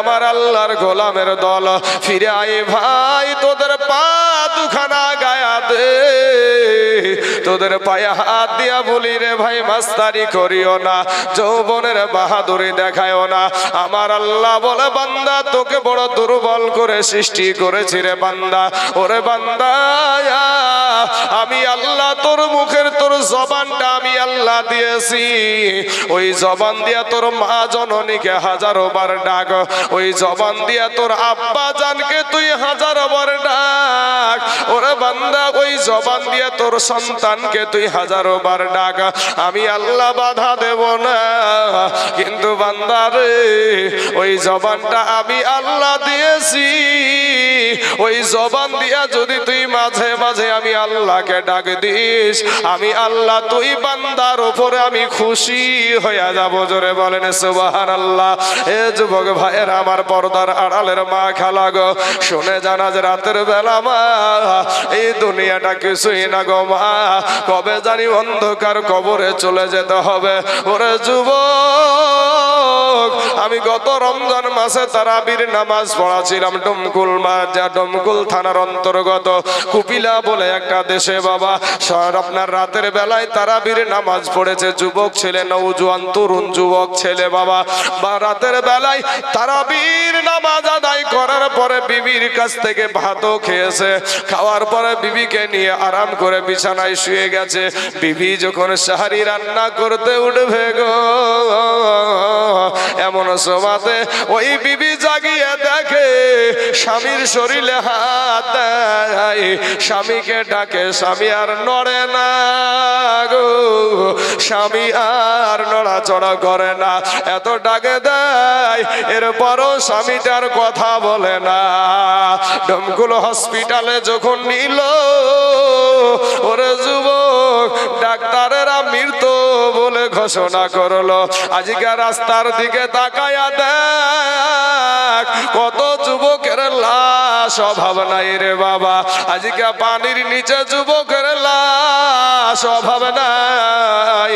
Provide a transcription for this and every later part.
আমার আল্লাহর গোলামের দল। ফিরে আয় ভাই তোদের পা দুখানা গায়া দে। তোদের পায়ে হাত দিয়া বলি রে ভাই মাস্তারি করিও না, যৌবনের বাহাদুরি দেখায়ও না। আমার আল্লাহ বলে, বান্দা, তোকে বড় দুর্বল করে সৃষ্টি করেছি রে বান্দা। ওরে বান্দা আমি আল্লাহ তোর মুখের, তোর জবানটা আমি আল্লাহ দিয়েছি। ওই জবান দিয়া তোর মা জননীকে হাজারো বার ডাক। ওই জবান দিয়া তোর আব্বা জানকে তুই হাজারো বার ডাক। ওরে বান্দা, ওই জবান দিয়া তোর সন্তানকে তুই হাজারো বার ডাক। আমি আল্লাহ বাধা দেব না। কিন্তু বান্দা রে, ওই জবানটা আমি আল্লাহ দিয়েছি। ওই জবান দিয়া যদি তুই মাঝে মাঝে আমি আল্লাহকে ডাক দিস, আমি আল্লাহ তুই বান্দার উপরে আমি খুশি হইয়া যাব। জোরে বলেন সুবাহান আল্লাহ এ যুবক ভাইয়ের, আমার পর্দার আড়ালের মা খালা গো, শুনে জানা যে রাতের বেলা মা এই দুনিয়াটা কিছুই না গো মা। কবে জানি অন্ধকার কবরে চলে যেতে হবে। ওরে যুবক, আমি গত রমজান মাসে তারাবির নামাজ পড়াছিলাম ডমকুল মা যা ডমকুল থানার অন্তর্গত কুপিলা বলে একটা দেশে, বাবা। আপনার রাতের বেলায় তারাবির নামাজ পড়েছে। যুবক ছেলে নৌজোয়ান তরুণ যুবক ছেলে, বাবা। বা রাতের বেলায় তারাবির নামাজ আদায় করার পরে বিবির কাছ থেকে ভাতও খেয়েছে। খাওয়ার পরে বিবিকে নিয়ে আরাম করে বিছানায় শুয়ে গেছে। বিবি যখন সাহারি রান্না করতে উঠবে গো, এমন সমাতে ওই বিবি জাগিয়ে দেখে স্বামীর শরীরে হাত স্বামীকে ডাকে, স্বামী আর নড়ে না গো, স্বামী আর নড়াচড়া করে না। এত ডাকে দেয়, এরপরও স্বামীটার কথা বলে না। ডমকুল হসপিটালে যখন নিল, ওরে যুবক, ডাক্তারেরা মৃত বলে ঘোষণা করল। আজকে রাস্তার দিকে তাকায়া দেখ, কত যুবকের লাশ অভাব নাই রে বাবা। আজকে পানির নিচে যুবকের লাশ অভাব নাই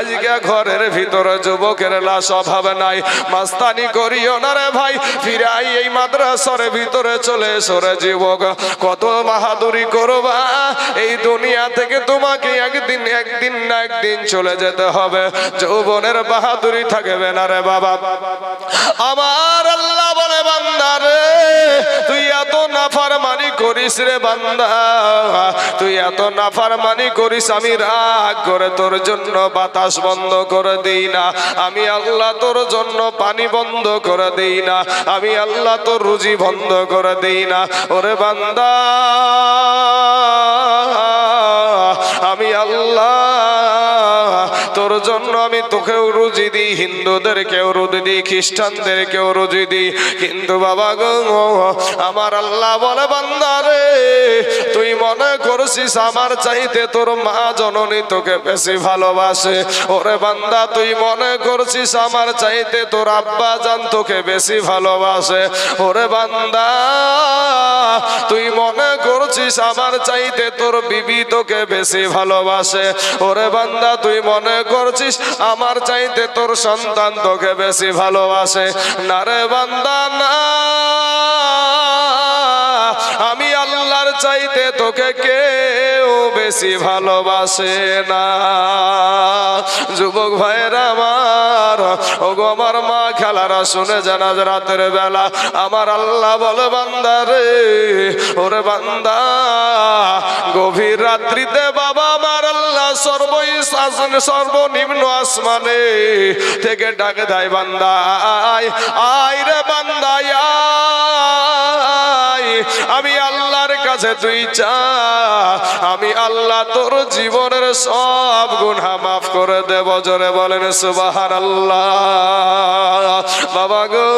আজকে ঘরের ভিতরে যুবকের লাশ অভাব নাই মাস্তানি করিও না রে ভাই, ফিরাই এই ভিতরে চলে যুবক। কত বাহাদুরি করবা? এই দুনিয়া থেকে তোমাকে একদিন একদিন না একদিন চলে যেতে হবে। যৌবনের বাহাদুরি থাকবে না রে বাবা। আমার আল্লাহ এত নাফার মানি করিস রে বান্দা। তুই এত নাফার মানি করিস, আমি রাগ করে তোর জন্য বাতাস বন্ধ করে দেই না। আমি আল্লাহ তোর জন্য পানি বন্ধ করে দেই না। আমি আল্লাহ তোর রুজি বন্ধ করে দেই না। ওরে বান্দা, আমি আল্লাহ তোর জন্য আমি তোকেও রুজি দিই। হিন্দুদের কেউ রুজি দিই খ্রিস্টানদের কেউ রুজি দিই। কিন্তু বাবা গো, আমার আল্লাহ বলে বান্দারে তুই মনে করছিস আমার চাইতে তোর মা জননী তোকে বেশি ভালোবাসে? ওরে বান্দা, তুই মনে করছিস আমার চাইতে তোর আব্বা জান তোকে বেশি ভালোবাসে? ওরে বান্দা, তুই মনে করছিস আমার চাইতে তোর বিবি তোকে বেশি ভালোবাসে? ওরে বান্দা, তুই মনে করছিস? আমার চাইতে তোর সন্তান তোকে বেশি ভালোবাসে। না রে বান্দা, না। আমি আল্লাহর চাইতে তোকে কেউ বেশি ভালোবাসে না। যুবক ভাইয়েরা আমার, ওগো আমার মা খেলারা শুনে জানা যে রাতের বেলা আমার আল্লাহ বলে, বান্দা রে, ওরে বান্দা, গভীর রাত্রিতে বাবা আমার আল্লাহ সর্বই সর্বনিম্ন আসমানে থেকে ডাকে দেয়, বান্দা, আয় রে বান্দা আমি আল্লাহর কাছে তুই চা আমি আল্লাহ তোর জীবনের সব গুণা মাফ করে দেব। জোরে বলেন সুবাহার আল্লাহ বাবা গো,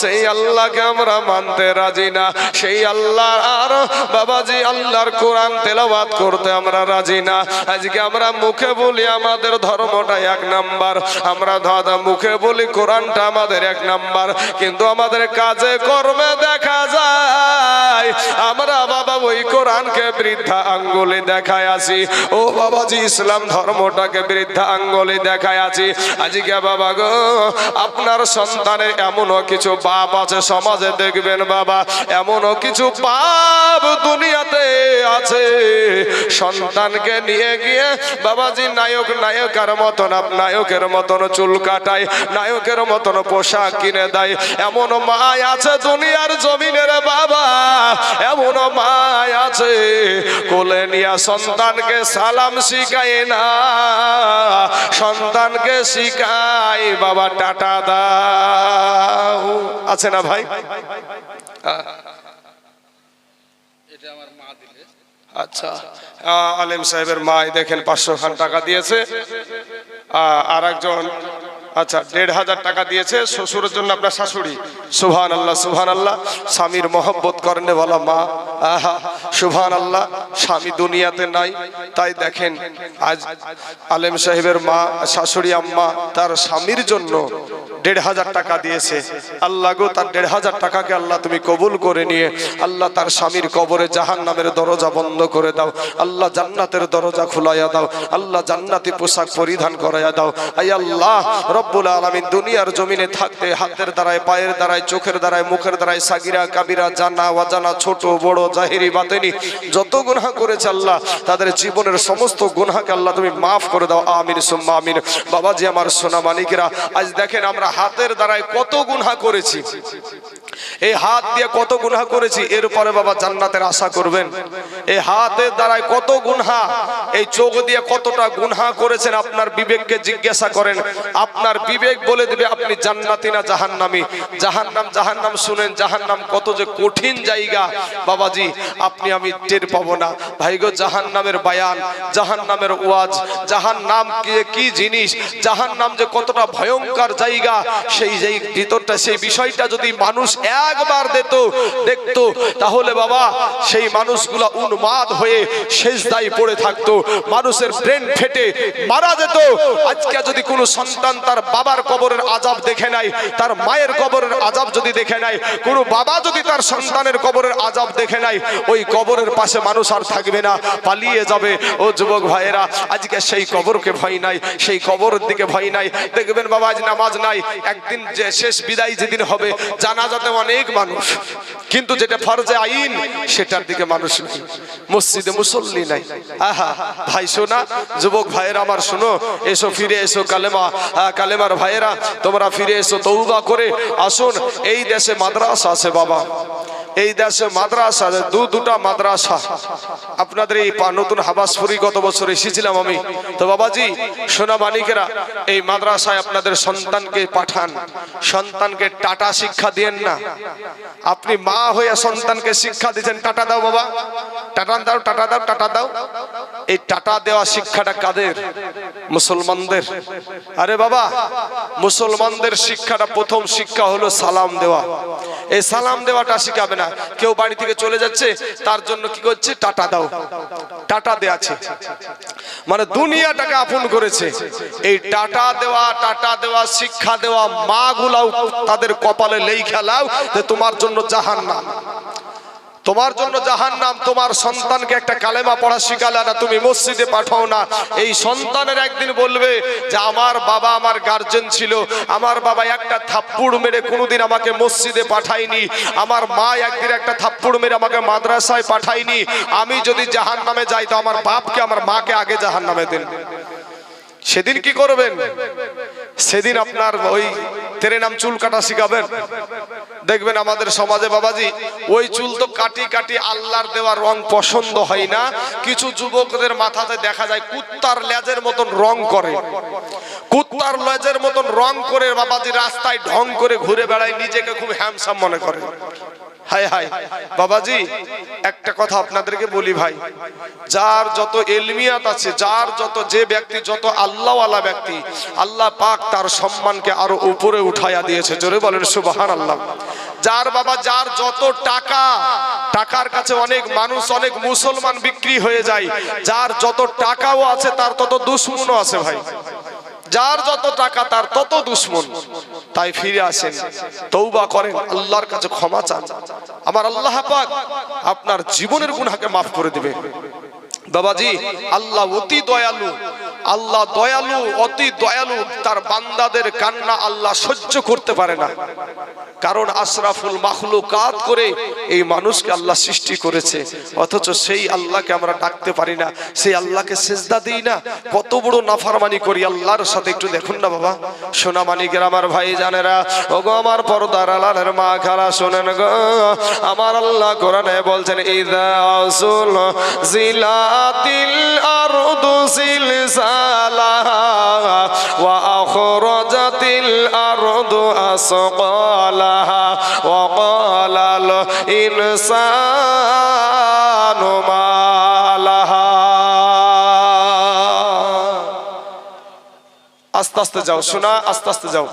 সেই আল্লাহকে আমরা মানতে রাজি না। সেই আল্লাহ আর বাবাজি আল্লাহর কোরআন তেলাওয়াত করতে আমরা রাজি না। আজকে আমরা মুখে বলি আমাদের ধর্মটা এক নাম্বার। আমরা দাদা মুখে বলি কোরআনটা আমাদের এক নাম্বার। কিন্তু আমাদের কাজে কর্মে দেখা যায়। আমরা বাবা ওই কোরআনকে বৃদ্ধা আঙ্গুলি দেখায় আছি ও বাবাজি, ইসলাম ধর্মটাকে বৃদ্ধা আঙ্গুলি দেখায় আছি আজকে বাবা গো, আপনার সন্তানের এমনও কিছু বাপ আছে, সমাজে দেখবেন বাবা, এমনও কিছু পাপ দুনিয়াতে আছে। সন্তানকে নিয়ে গিয়ে বাবাজি, নায়ক, নায়কের মতন নায়কের মতন চুল কাটায়, নায়কের মতন পোশাক কিনে দেয়। এমন মায় আছে দুনিয়ার জমিনের বাবা এমন মায় আছে। কোলে নিয়ে সন্তানকে সালাম শিখায় না। সন্তানকে শিখায় বাবা টাটা দাও। আছে না ভাই? এটা আমার মা দিলে। আচ্ছা। আলেম সাহেবের মা দেখেন পাঁচশো খান টাকা দিয়েছে। আর একজন আচ্ছা দেড় হাজার টাকা দিয়েছে শ্বশুরের জন্য আপনার শাশুড়ি। সুভান আল্লাহ সুভান আল্লাহ স্বামীর মহব্বত করেন বলা মা, আহা সুভান আল্লাহ স্বামী দুনিয়াতে নাই। তাই দেখেন, আজ আলেম সাহেবের মা, শাশুড়ি আম্মা তার স্বামীর জন্য দেড় হাজার টাকা দিয়েছে। আল্লাহ গো, তার দেড় হাজার টাকাকে আল্লাহ তুমি কবুল করে নিয়ে, আল্লাহ তার স্বামীর কবরে জাহান নামের দরজা বন্ধ করে দাও। আল্লাহ জান্নাতের দরজা খুলাইয়া দাও। আল্লাহ জান্নাতি পোশাক পরিধান করাইয়া দাও। আই আল্লাহ রব্বুল আলমিন দুনিয়ার জমিনে থাকতে হাতের দ্বারায়, পায়ের দ্বারায়, চোখের দ্বারায়, মুখের দ্বারায় সাগিরা, কাবিরা, জানা, অজানা, ছোট, বড়, জাহিরি, বাতেনি, যত গুনাহ করেছে আল্লাহ, তাদের জীবনের সমস্ত গুনাহকে আল্লাহ তুমি মাফ করে দাও। আমিন, সুম্মা আমিন। বাবাজি, আমার সোনা মানিকেরা আজ দেখেন আমরা হাতের দ্বারায় কত গুনাহ করেছি। এই হাত দিয়ে কত গুনাহ করেছি এরপরে বাবা জান্নাতের আশা করবেন। এই হাতের দ্বারায় কত গুনহা, এই চোখ দিয়ে কতটা গুনহা করেছেন আপনার বিবেককে জিজ্ঞাসা করেন। আপনার বিবেক বলে দেবে, আপনি জান্নাতি না জাহান্নামি। জাহান্নাম জাহান্নাম শুনেন, জাহান্নাম কত যে কঠিন জায়গা। বাবাজি, আপনি আমি টের পাবো না। ভাই গো, জাহান্নামের বায়ান, জাহান্নামের ওয়াজ, জাহান্নাম কি কি জিনিস, জাহান্নাম যে কতটা ভয়ঙ্কর জায়গা, সেই যেই ভিতরটা, সেই বিষয়টা যদি মানুষ একবার দিত দেখতো। তাহলে বাবা, সেই মানুষগুলা উন্মাদ হয়ে শেষ দায়ী পড়ে থাকতো। মানুষের ব্রেন ফেটে মারা যেত। আজকে যদি কোনো সন্তান তার বাবার কবরের আজাব দেখে নাই তার মায়ের কবরের আজাব যদি দেখে নাই কোনো বাবা যদি তার সন্তানের কবরের আজাব দেখে নাই ওই কবরের পাশে মানুষ আর থাকবে না, পালিয়ে যাবে। ও যুবক ভাইয়েরা, আজকে সেই কবরকে ভয় নাই, সেই কবরের দিকে ভয় নাই। দেখবেন বাবা, আজ নামাজ নাই। একদিন যে শেষ বিদায় যেদিন হবে জানাজাতে অনেক মানুষ। কিন্তু যেটা ফরজে আইন, সেটার দিকে মানুষ নেই। মসজিদে মুসল্লি নাই। আহা, ভাই শোনা, যুবক ভাইয়েরা আমার শোনো, এসো ফিরে এসো কালেমা কালেমার ভাইয়েরা, তোমরা ফিরে এসো তৌবা করে, আসুন, এই দেশে মাদ্রাসা আছে বাবা। এই দেশে মাদ্রাসা দু দুটা মাদ্রাসা, আপনাদের এই নতুন হাবাসপুরি গত বছর এসেছিলাম আমি। তো বাবাজি, সোনা মানিকেরা, এই মাদ্রাসায় আপনাদের সন্তানকে পাঠান। সন্তানকে টাটা শিক্ষা দিয়েন না। আপনি মা হয়ে সন্তানকে শিক্ষা দিচ্ছেন, টাটা দাও বাবা। টাটা দাও টাটা দাও টাটা দাও। এই টাটা দেওয়া শিক্ষাটা কাদের? মুসলমানদের। আরে বাবা, মুসলমানদের শিক্ষাটা প্রথম শিক্ষা হলো সালাম দেওয়া। এই সালাম দেওয়াটা শিখাবে না। কেউ বাড়ি থেকে চলে যাচ্ছে, তার জন্য কি করছে? টাটা দাও। টাটা দেয়াছে মানে দুনিয়াটাকে আপন করেছে। এই টাটা দেওয়া টাটা দেওয়া, শিক্ষা দেওয়া মা গুলাও তাদের কপালে লেই খেলাও তোমার জন্য জাহান নাম তোমার জন্য জাহান নাম তোমার সন্তানকে একটা কালেমা পড়া শিখালে না, তুমি মসজিদে পাঠাও না। এই সন্তানের একদিন বলবে যে, আমার বাবা আমার গার্জেন ছিল। আমার বাবা একটা থাপ্পুড় মেরে কোনোদিন আমাকে মসজিদে পাঠায়নি। আমার মা একদিন একটা থাপ্পুড় মেরে আমাকে মাদ্রাসায় পাঠায়নি। আমি যদি জাহান নামে যাই, তো আমার বাপকে, আমার মাকে আগে জাহান নামে দেন। সেদিন কি করবেন? সেদিন আপনার ওই তেরে নাম চুল কাটা শিখাবেন। দেখবেন আমাদের সমাজে বাবাজি, ওই চুল তো কাটি কাটি আল্লাহর দেওয়া রং পছন্দ হয় না। কিছু যুবকদের মাথাতে দেখা যায় কুত্তার লেজের মতন রং করে। কুত্তার লেজের মতন রং করে বাবাজি রাস্তায় ঢং করে ঘুরে বেড়ায়, নিজেকে খুব হ্যামসাম মনে করে। হায় হায়। বাবাজি, একটা কথা আপনাদেরকে বলি ভাই। যার যত এলমিয়াত আছে, যার যত যে ব্যক্তি, যত আল্লাহওয়ালা ব্যক্তি, আল্লাহ পাক তার সম্মানকে আরও উপরে উঠাইয়া দিয়েছে। জোরে বলেন সুবাহান আল্লাহ যার বাবা, যার যত টাকা, টাকার কাছে অনেক মানুষ, অনেক মুসলমান বিক্রি হয়ে যায়, যার যত টাকাও আছে, তার তত দুশ্মনও আছে ভাই। যার যত টাকা, তার তত দুশ্মন। তাই ফিরে আসেন। তৌবা করেন। আল্লাহর কাছে ক্ষমা চান। আমার আল্লাহ পাক আপনার জীবনের গুণাকে মাফ করে দিবে বাবাজি, আল্লাহ অতি দয়ালু। আল্লাহ দয়ালু, অতি দয়ালু, তার বান্দাদের কান্না আল্লাহ সহ্য করতে পারে না। কারণ আশরাফুল মাখলুকাত করে এই মানুষকে আল্লাহ সৃষ্টি করেছে। অথচ সেই আল্লাহকে আমরা ডাকতে পারি না, সেই আল্লাহকে সেজদা দিই না। কত বড় নাফারমানি করি আল্লাহর সাথে, একটু দেখুন না বাবা। সোনা মানিকের আমার ভাই জানেরা, ওগো আমার পর্দার আলালের মা খালা, শোনেন গো। আমার আল্লাহ কোরআনে বলছেন, ইদা জিলাতিল আরদু জিলজালাহা আখরাজাতিল আরদু আসqalaha ওয়া ক্বালাল ইনসানু মা আস্তে আস্তে যাও, শোনা, আস্তে আস্তে যাও।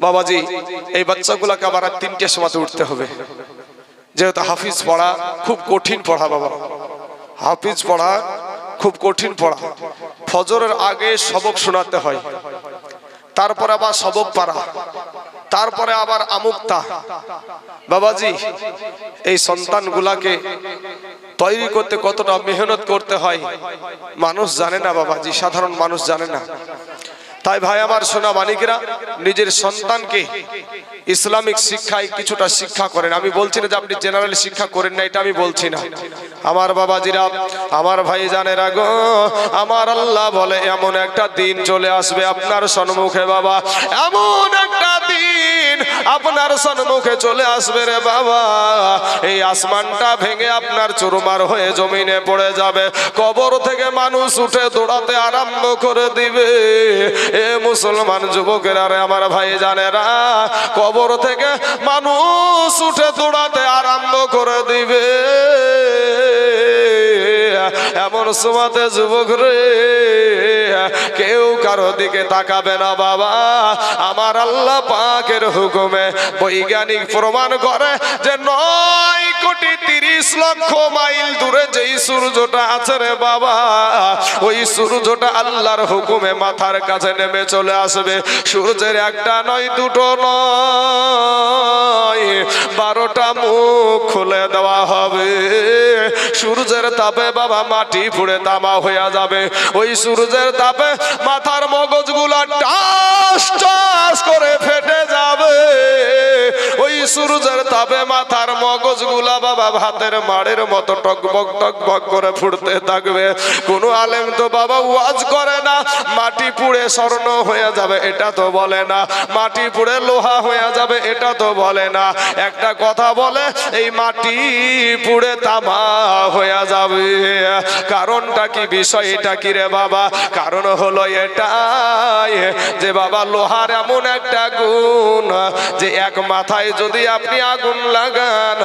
বাবাজি, এই বাচ্চাগুলোকে আবার আর তিনটের সময় উঠতে হবে। যেহেতু হাফিজ পড়া, খুব কঠিন পড়া বাবা। হাফিজ পড়া খুব কঠিন পড়া। ফজরের আগে সবক শোনাতে হয়। তারপরে আবার সবক পারা। তারপরে আবার আমুক্তা। বাবাজি, এই সন্তানগুলাকে তৈরি করতে কতটা মেহনত করতে হয়, মানুষ জানে না বাবাজি, সাধারণ মানুষ জানে না। তাই ভাই, আমার সোনা মানিকেরা নিজের সন্তানকে ইসলামিক শিক্ষায় কিছুটা শিক্ষা করেন। আমি বলছি না যে আপনি জেনারেল শিক্ষা করেন না, এটা আমি বলছি না। আমার বাবাজিরা, আমার ভাই জানের আগ আমার আল্লাহ বলে, এমন একটা দিন চলে আসবে আপনার সম্মুখে বাবা। এমন একটা দিন আপনার সম্মুখে চলে আসবে রে বাবা। এই আসমানটা ভেঙে আপনার চুরমার হয়ে জমিনে পড়ে যাবে। কবর থেকে মানুষ উঠে দৌড়াতে আরম্ভ করে দিবে। এ মুসলমান যুবকেরা রে, আমার ভাই জানেরা কবর থেকে মানুষ উঠে দৌড়াতে আরম্ভ করে দিবে। এমন সমাতে যুবক রে, কেউ কারও দিকে তাকাবে না বাবা। আমার আল্লাহ পাকের হুকুমে বৈজ্ঞানিক প্রমাণ করে যে নয় কোটি তিরিশ লক্ষ মাইল দূরে যেই সূর্যটা আছে রে বাবা, ওই সূর্যটা আল্লাহর হুকুমে মাথার কাছে নেমে চলে আসবে। সূর্যের একটা নয়, দুটো নয়, বারোটা মুখ খুলে দেওয়া হবে। সূর্যের তাপে বাবা মাটি পুড়ে তামা হইয়া যাবে। ওই সূর্যের তাপে মাথার মগজগুলা টাস টাস করে ফেটে যাবে। ওই সূর্যের তাপে মাথার মগজগুলা বাবা ভাতের মাড়ের মতো টকবক টকবক করে ফুটতে থাকবে। কোন আলেম তো বাবা ওয়াজ করে না, মাটি পুড়ে স্বর্ণ হয়ে যাবে, এটা তো বলে না। মাটি পুড়ে লোহা হয়ে যাবে, এটা তো বলে না। একটা কথা বলে, এই মাটি পুড়ে তামা হয়ে যাবে। কারণটা কি, বিষয়টা কি রে বাবা? কারণ হলো এটাই যে বাবা, লোহার এমন একটা গুণ যে এক মাথায় যদি আপনি আগুন লাগান।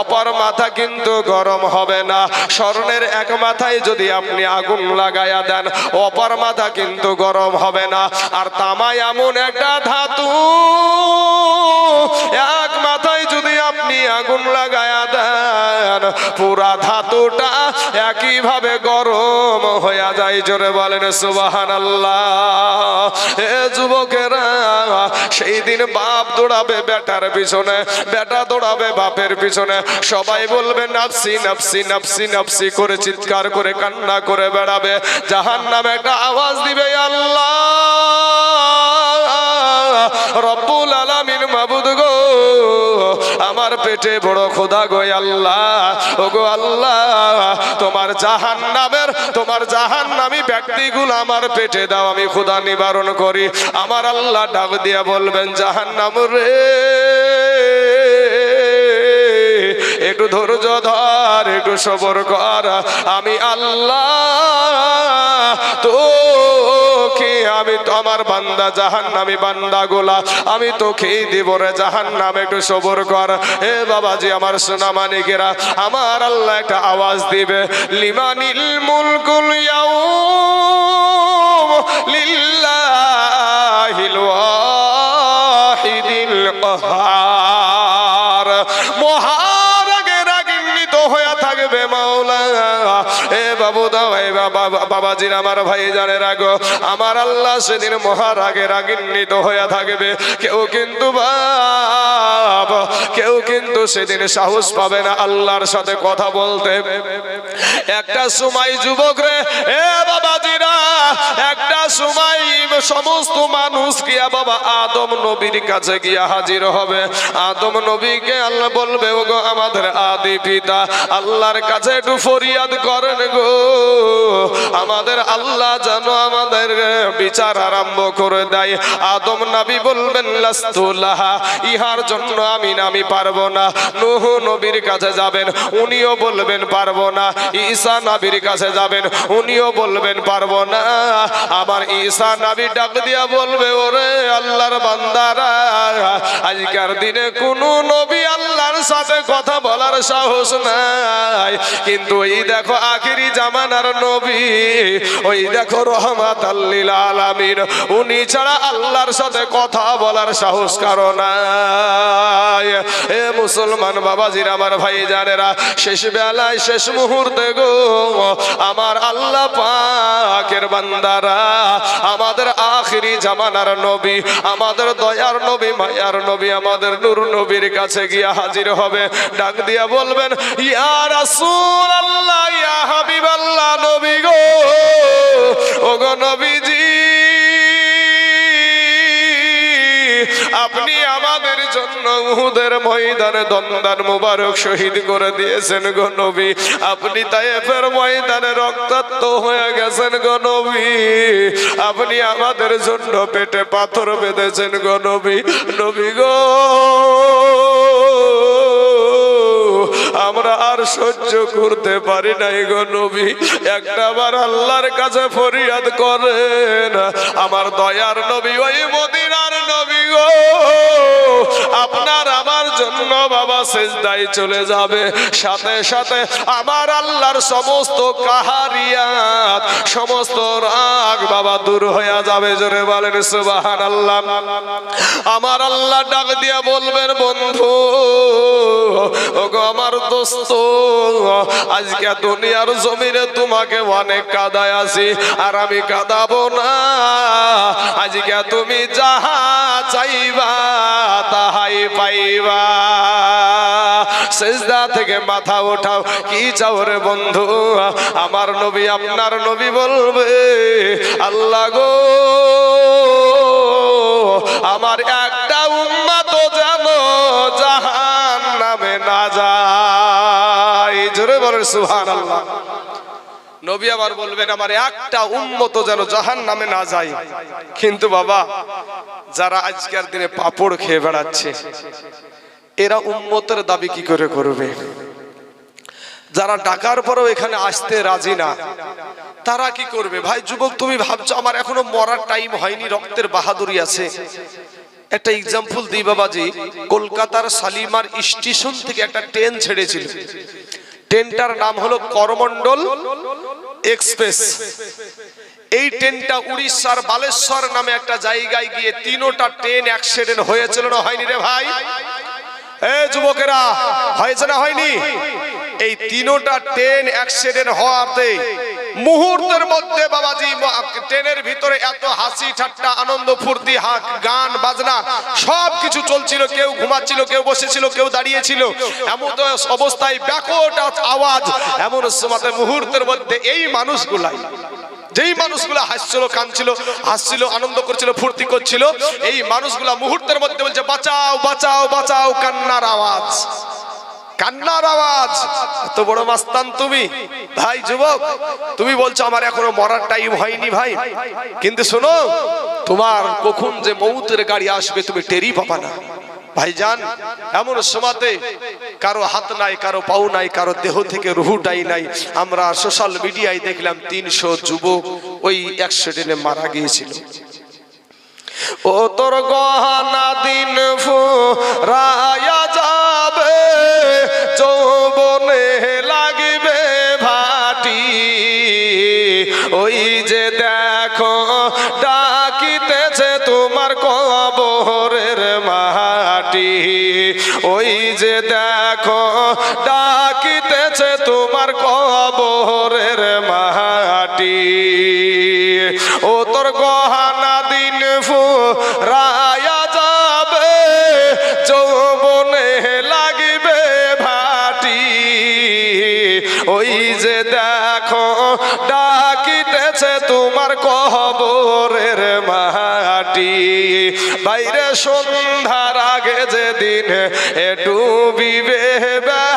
অপর মাথা কিন্তু গরম হবে না। স্বর্ণের এক মাথায় যদি আপনি আগুন লাগায়া দেন, অপর মাথা কিন্তু গরম হবে না। আর তামায় এমন একটা ধাতু, এক মাথায় যদি আপনি আগুন লাগায়া পুরা ধাতুটা একইভাবে গরম হয়ে যায়। জোরে বলেন সুবাহান এ যুবকেরা, সেই দিন বাপ দৌড়াবে, বেটার পিছনে, বেটা দৌড়াবে বাপের পিছনে। সবাই বলবে, নাফসি নাফসি নাফসি নাফসি করে চিৎকার করে, কান্না করে বেড়াবে। জাহান নামে একটা আওয়াজ দিবে, আল্লাহ। রব্বুল আমার পেটে বড় খোদা গো আল্লাহ। ও গো আল্লাহ, তোমার জাহান নামের তোমার জাহান নামি ব্যক্তিগুলো আমার পেটে দাও, আমি খোদা নিবারণ করি। আমার আল্লাহ ডাক দিয়া বলবেন জাহান নাম রে, একটু ধৈর্য ধর, একটু সবর কর। আমি আল্লাহ তোকে আমি তো আমার বান্দা জাহান নামি বান্দা গোলা। আমি তোকেই দিব রে জাহান নাম একটু সবর কর। হে বাবাজি, আমার সোনা মানিকেরা আমার আল্লাহ একটা আওয়াজ দিবে। লিমানিল মুলকুল ইয়াউম লিল্লাহিল ওয়াহিদিল কাহার। বাবাজির আমার ভাই জানে রাগো আমার আল্লাহ সেদিন মহারাগে রাগিন্বিত হয়ে থাকবে। কেউ কিন্তু বাপ, কেউ কিন্তু সেদিন সাহস পাবে না আল্লাহর সাথে কথা বলতে। একটা সময় যুবক রে, এ বাবাজিরা, একটা সময় সমস্ত মানুষ গিয়া বাবা আদম নবীর কাছে গিয়া হাজির হবে। আদম নবীকে আল্লাহ বলবে ও গো আমাদের আদি পিতা, আল্লাহর কাছে একটু ফরিয়াদ করেন গো। আমাদের আল্লাহ যেন আমাদের বিচার আরম্ভ করে দেয়। আদম নবী বলবেন ইহার জন্য আমি নামি পারব না। নুহ নবীর কাছে যাবেন, উনিও বলবেন, পারব না। ঈসা নবীর কাছে যাবেন, উনিও বলবেন, পারব না। আবার ঈসা নবী ডাক দিয়া বলবে, ওরে আল্লাহর বান্দারা, আজকের দিনে কোন নবী আল্লাহর সাথে কথা বলার সাহস নাই। কিন্তু এই দেখো, আখিরি জামানার নবী ওই দেখো আল্লিল উনি ছাড়া আল্লাহর সাথে কথা বলার সাহস কারণ নাই। এ মুসলমান বাবাজির আমার ভাই জানেরা শেষ বেলায়, শেষ মুহূর্তে গো, আমার আল্লাহ পাকের বান্দারা, আমাদের আখিরি জামানার নবী, আমাদের দয়ার নবী, মায়ার নবী, আমাদের নূর নবীর কাছে গিয়া হাজির হবে। ডাক দিয়া বলবেন, ইয়া রাসূল আল্লাহ ইয়া হাবিব আল্লাহ নবী গো ও গো আপনি আমাদের জন্য উহুদের ময়দানে দন্দান মুবারক শহীদ করে দিয়েছেন গো নবী। আপনি তাইফের ময়দানে রক্তাক্ত হয়ে গেছেন গো আপনি আমাদের জন্য পেটে পাথর বেঁধেছেন গো নবী। নবী গো। আমরা আর সহ্য করতে পারি নাই গো নবী। একটা বার আল্লাহর কাছে ফরিয়াদ করেন। আমার দয়ার নবী, ওই মদিনার নবী গো। আপনার আমার জন্য বাবা সেজদাই চলে যাবে। সাথে সাথে আমার আল্লাহর সমস্ত কাহারিয়াত, সমস্ত রাগ বাবা দূর হয়ে যাবে জোরে বলেন সুবাহান আল্লাহ আমার আল্লাহ ডাক দিয়া বলবেন, বন্ধু, ওগো আমার দোস্ত, আজকে দুনিয়ার জমিনে তোমাকে অনেক কাদায় আছি, আর আমি কাদাবো না। আজকে তুমি যাহা চাইবা তাহাই পাইবা সেজদা থেকে মাথা ওঠাও। কি চাও রে বন্ধু? আমার নবী আপনার নবী বলবে, আল্লাহ গো, আমার একটা উম্মাত যেন জাহান নামে না যায়। জোরে বলেন সুহান আল্লাহ নবী আবার বলবেন, আমার একটা উম্মত যেন জাহান নামে না যায়। কিন্তু বাবা, যারা আজকের দিনে পাপড় খেয়ে বেড়াচ্ছে, এরা উম্মতের দাবি কি করে করবে? যারা ডাকার পরেও এখানে আসতে রাজি না, তারা কি করবে? ভাই, যুবক, তুমি ভাবছ আমার এখনও মরার টাইম হয়নি, রক্তের বাহাদুরি আছে? একটা এক্সাম্পল দিই বাবাজি, কলকাতার শালিমার স্টেশন থেকে একটা ট্রেন ছেড়েছিল। ট্রেনটার নাম হলো করমন্ডল এক্সপ্রেস। এই ট্রেনটা উড়িষ্যার বালেশ্বর নামে একটা জায়গায় গিয়ে তিনোটা ট্রেন অ্যাক্সিডেন্ট হয়েছিল না হয়নি রে ভাই? যুবকেরা, হয়েছে না হয়নি? এই তিনোটা ট্রেন অ্যাক্সিডেন্ট হওয়াতে মুহূর্তের মধ্যে বাবাজি ট্রেনের ভিতরে এত হাসি, ঠাট্টা, আনন্দ, ফুর্তি, হাক, গান, বাজনা সব কিছু চলছিল। কেউ ঘুমাচ্ছিল, কেউ বসেছিল, কেউ দাঁড়িয়েছিল। এমন তো অবস্থায় ব্যাকট আওয়াজ, এমন সময়তে মুহূর্তের মধ্যে এই মানুষগুলাই, যেই মানুষগুলো হাসছিল, কাঁদছিল, হাসছিল, আনন্দ করছিল, ফুর্তি করছিল, এই মানুষগুলা মুহূর্তের মধ্যে বলছে, বাঁচাও বাঁচাও বাঁচাও কান্নার আওয়াজ। কান্নার আওয়াজ। এত বড় মাস্তান তুমি। ভাই, যুবক, তুমি বলছো আমার এখনও মরার টাইম হয়নি ভাই। কিন্তু শোনো, তোমার কখন যে মৌতের গাড়ি আসবে তুমি টেরি পাবা না। ভাইজান, এমন সময়তে কারও হাত নাই, কারও পাও নাই, কারও দেহ থেকে রুহুটাই নাই। আমরা সোশ্যাল মিডিয়ায় দেখলাম তিনশো যুবক ওই অ্যাক্সিডেন্টে মারা গিয়েছিল। ও তোর গহনা দিন ফুরায়া যাবে সন্ধ্যার আগে যেদিন এ ডুবিবে বেলায়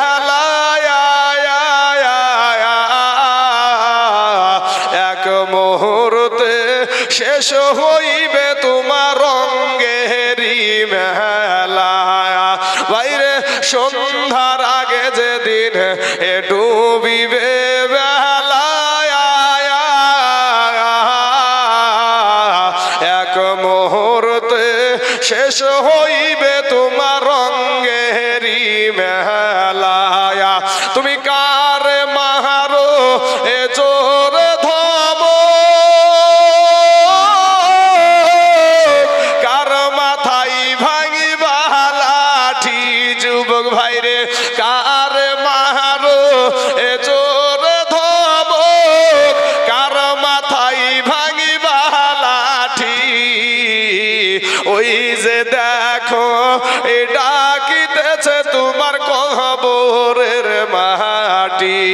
দেখো ডাকিতেছে তোমার কবরের মাটি।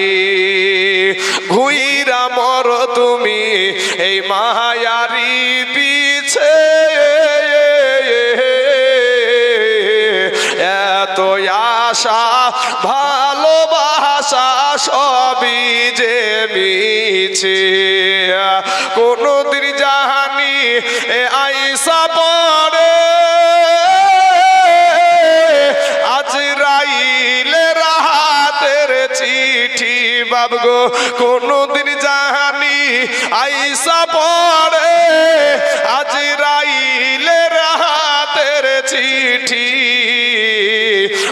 ঘুইরা মর তুমি, এই মায়ারি পিছে। এত আশা, ভালোবাসা সবই যে মিছে। বাবগো কোনো দিন জাহানি আইসা পড়ে। আজ রাইলে রাহাতের চিঠি।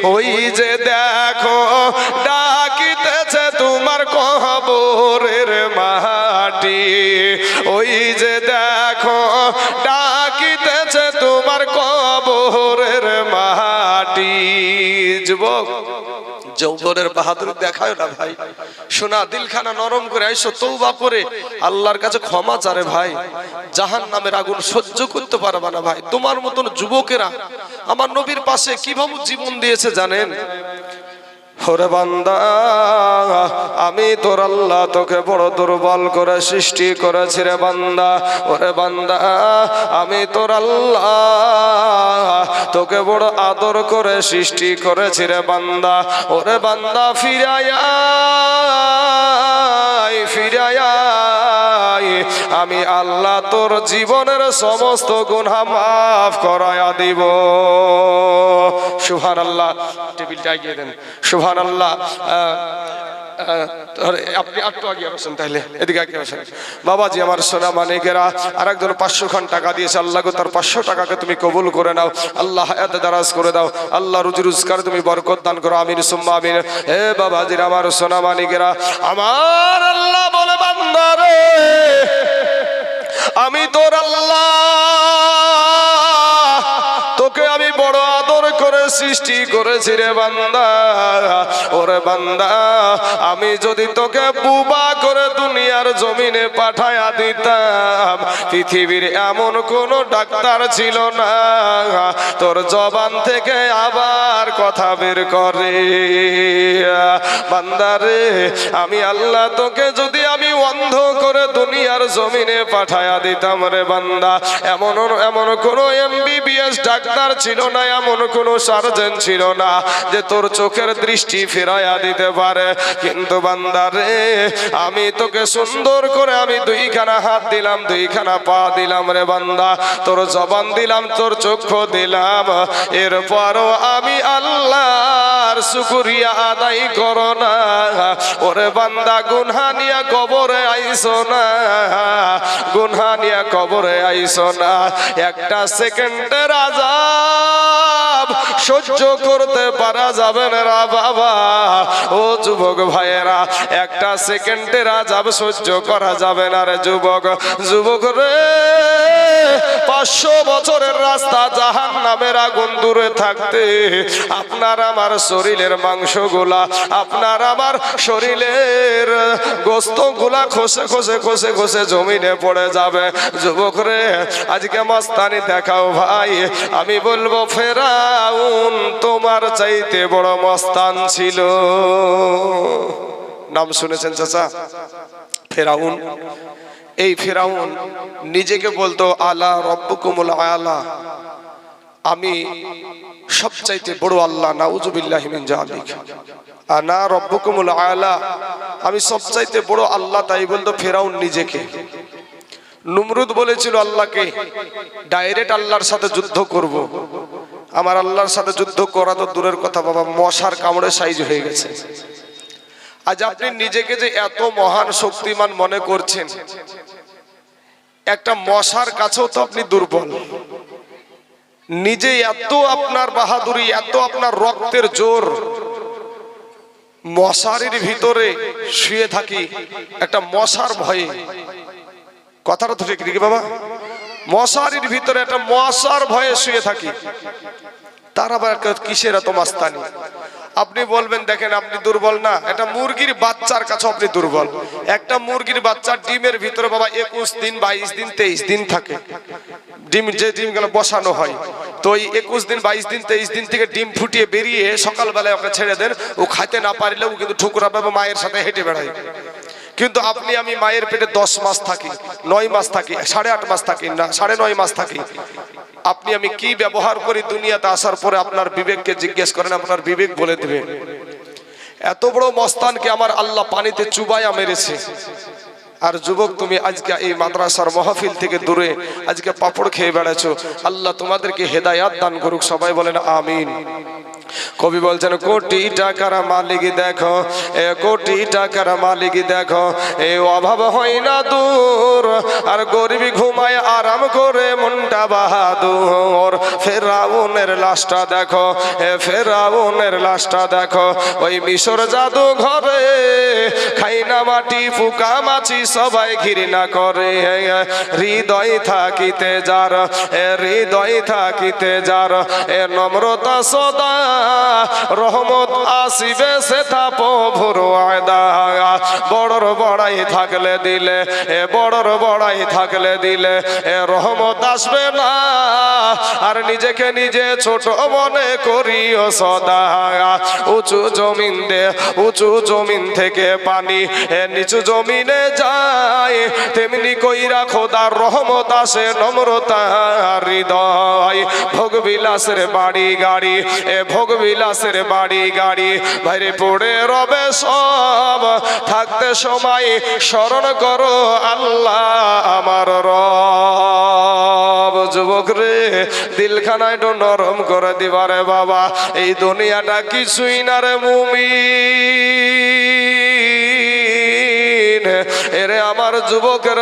ওই যে দেখো, ডাকিতেছে তোমার কবরের মাটি। ওই যে দেখো, ডাকিতেছে তোমার কবরের মাটি। যুবক যৌবনের বাহাদুর দেখায় না ভাই। শোনা দিলখানা নরম করে আইসো তৌবা করে। আল্লাহর কাছে ক্ষমা চারে ভাই। জাহান নামের আগুন সহ্য করতে পারবে না ভাই। তোমার মতন যুবকেরা আমার নবীর পাশে কীভাবে জীবন দিয়েছে জানেন? ওরে বান্দা, আমি তোর আল্লাহ তোকে বড় দুর্বল করে সৃষ্টি করেছি রে বান্দা। ওরে বান্দা, আমি তোর আল্লাহ তোকে বড় আদর করে সৃষ্টি করেছি রে বান্দা। ওরে বান্দা ফিরায়া ফিরায়া আমি আল্লাহ তোর জীবনের সমস্ত গুণা মাফ করায়া দিব। সুহান আল্লাহ টেবিলটা এগিয়ে দেন। সুহান আল্লাহ বাবাজি, আমার সোনা মানিকেরা আর একজন পাঁচশো খান টাকা দিয়েছে, আল্লাহ তার পাঁচশো টাকাকে তুমি কবুল করে নাও। আল্লাহ হায়াত দারাজ করে দাও। আল্লাহ রুজি রোজগার তুমি বরকত দান করো, আমিন, সুম্মা, আমিন। হে বাবাজির, আমার সোনা মানিকেরা আমার আল্লাহ বলে আমি তোর আল্লাহ আদর করে সৃষ্টি করেছি রে বান্দা। ওরে বান্দা, আমি যদি তোকে বুবা করে দুনিয়ার জমিনে পাঠায়া দিতাম, পৃথিবীর এমন কোন ডাক্তার ছিল না। তোর জবান থেকে আবার কথা বের করে। বান্দারে আমি আল্লাহ তোকে যদি আমি অন্ধ করে দুনিয়ার জমিনে পাঠায়া দিতাম রে বান্দা, এমন এমন কোন এমবিবিএস ডাক্তার ছিল না, এমন কোন সার্জন ছিল না যে তোর চোখের দৃষ্টি ফেরাইয়া দিতে পারে। কিন্তু বান্দারে আমি তোকে সুন্দর করে আমি দুইখানা হাত দিলাম, দুইখানা পা দিলাম রে বান্দা। তোর জবান দিলাম, তোর চক্ষু দিলাম। এরপরও আমি আল্লাহর শুকুরিয়া আদায় করো না। ওরে বান্দা গুনহানিয়া কবরে আইসো না। গুনহা নিয়া কবরে আইসো না। একটা সেকেন্ডের আজাব সহ্য করতে পারা যাবে না বাবা। ও যুবক ভাইয়েরা, একটা সেকেন্ডের আজাব সহ্য করা যাবে না রে যুবক। যুবক রে, পাঁচশো বছরের রাস্তা জাহান নামের আগুন দূরে থাকতে আপনার আমার শরীরের মাংসগুলা, আপনার আমার শরীরের গোস্তগুলা খসে খসে খসে খসে জমিনে পড়ে যাবে। যুবক রে, আজকে মাস্তানি দেখাও ভাই, আমি বলব ফেরাউন তোমার চাইতে বড় মস্তান ছিল। নাম শুনেছেন চাচা? ফেরাউন। এই ফেরাউন নিজেকে বলতো, আলা রব্বকুমুল আলা। আমি সবচাইতে বড় আল্লাহ, নাউজুবিল্লাহি মিন জালিক আনা রব্বকুমুল আলা? আমি সবচাইতে বড় আল্লাহ, তাই বলতো ফেরাউন নিজেকে। নুমরুদ বলেছিল আল্লাহকে, ডাইরেক্ট আল্লাহর সাথে যুদ্ধ করব। আমার আল্লাহর সাথে যুদ্ধ করা তো দূরের কথা, বাবা, মশার কামড়ে সাইজ হয়ে গেছে। আজ আপনি নিজেকে যে এত মহান শক্তিমান মনে করছেন, একটা মশার কাছেও তো আপনি দুর্বল। নিজে এত আপনার বাহাদুরি, এত আপনার রক্তের জোর, মশারির ভিতরে শুয়ে থাকি, একটা মশার ভয়ে। কথাটা তো ঠিক বাবা? মশারির ভিতরে একটা মশার ভয়ে শুয়ে থাকি। তার আবার কিসের এত মাস্তানি? আপনি বলবেন, দেখেন আপনি দুর্বল না, একটা মুরগির বাচ্চার কাছে আপনি দুর্বল। একটা মুরগির বাচ্চা ডিমের ভিতরে, বাবা, একুশ দিন, বাইশ দিন, তেইশ দিন থাকে। ডিম, যে ডিমগুলো বসানো হয়, তো এই একুশ দিন, বাইশ দিন, তেইশ দিন থেকে ডিম ফুটিয়ে বেরিয়ে সকালবেলায় ওকে ছেড়ে দেন। ও খাইতে না পারলেও কিন্তু ঠুকরা পাবে মায়ের সাথে হেঁটে বেড়ায়। কিন্তু আপনি, আমি মায়ের পেটে দশ মাস থাকি, নয় মাস থাকি, সাড়ে আট মাস থাকি না, সাড়ে নয় মাস থাকি। আপনি, আমি কি ব্যবহার করি দুনিয়াতে আসার পরে আপনার বিবেককে জিজ্ঞেস করেন, আপনার বিবেক বলে দেবে। এত বড় মস্তানকে আমার আল্লাহ পানিতে চুবাইয়া মেরেছে। আর যুবক, তুমি আজকে এই মাদ্রাসার মহফিল থেকে দূরে আজকে পাপড় খেয়ে বেড়াচ্ছ। আল্লাহ তোমাদেরকে হেদায়াত দান করুক, সবাই বলেন আমিন। কবি বলছেন, কোটি টাকার মালিক দেখো, এ কোটি টাকার মালিক দেখো, এ অভাব হয় না দূর, আর গরিবি ঘুমায় আরাম করে মনটা বাহাদুর। ফেরাউনের লাশটা দেখো, এ ফেরাউনের লাশটা দেখো, ওই মিশর জাদু ঘরে খাই না মাটি ফুকা মাছি সবাই ঘৃণা করে। হৃদয় থাকিতে যার, এ হৃদয় থাকিতে যার, এ নম্রতা সদা রহমত আসিবে সে তাপ ভুরু আয়দা বড়র বড়াই থাকলে দিলে, এ বড়র বড়াই থাকলে দিলে, এ রহমত আসবে না। আর নিজেকে নিজে ছোট মনে করিও সদা উঁচু জমিন দে, উঁচু জমিন থেকে পানি, এ নিচু জমিনে যায় তেমনি কইরা খোদার রহমত আসে নম্রতা হৃদয়। ভোগ বিলাসের বাড়ি গাড়ি, এ ভোগ বিলাসের বাড়ি, গাড়ি, বাইরে পড়ে রবে সব। থাকতে সময় স্মরণ করো আল্লাহ আমার রব। যুবক রে, দিলখানায় একটু নরম করে দিবারে বাবা। এই দুনিয়াটা কিছুই না রে মুমি এরে আমার যুবকের